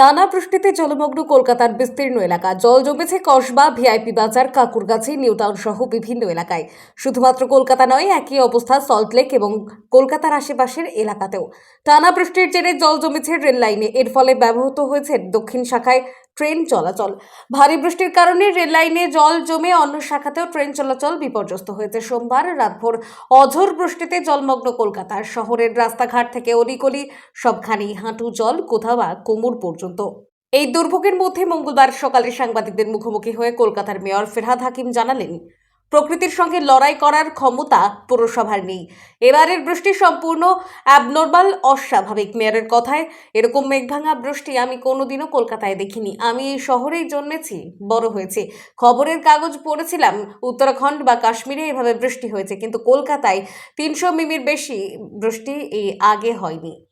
টানা বৃষ্টিতে জলমগ্ন কলকাতার বিস্তীর্ণ এলাকা। জল জমেছে কসবা, ভিআইপি বাজার, কাকুরগাছি, নিউ টাউন সহ বিভিন্ন এলাকায়। শুধুমাত্র কলকাতা নয়, একই অবস্থা সল্টলেক এবং কলকাতার আশেপাশের এলাকাতেও। টানা বৃষ্টির জেরে জল জমেছে রেল লাইনে। এর ফলে ব্যবহৃত হয়েছে দক্ষিণ শাখায় ট্রেন চলাচল। ভারী বৃষ্টির কারণে রেল লাইনে জল জমে অন্য শাখাতেও ট্রেন চলাচল বিপর্যস্ত হয়েছে। সোমবার রাতভর অঝোর বৃষ্টিতে জলমগ্ন কলকাতার শহরের রাস্তাঘাট থেকে অলিকলি সবখানি হাঁটু জল, কোথাও বা কোমর পর্যন্ত। এই দুর্ভোগের মধ্যে মঙ্গলবার সকালে সাংবাদিকদের মুখোমুখি হয়ে কলকাতার মেয়র ফেরহাদ হাকিম জানালেন প্রকৃতির সঙ্গে লড়াই করার ক্ষমতা পুরসভার নেই। এবারের বৃষ্টি সম্পূর্ণ অ্যাবনর্মাল অস্বাভাবিক। মেয়রের কথায়, এরকম মেঘভাঙা বৃষ্টি আমি কোনোদিনও কলকাতায় দেখিনি। আমি এই শহরেই জন্মেছি, বড় হয়েছি। খবরের কাগজ পড়েছিলাম, উত্তরাখণ্ড বা কাশ্মীরে এভাবে বৃষ্টি হয়েছে, কিন্তু কলকাতায় তিনশো মিমির বেশি বৃষ্টি এই আগে হয়নি।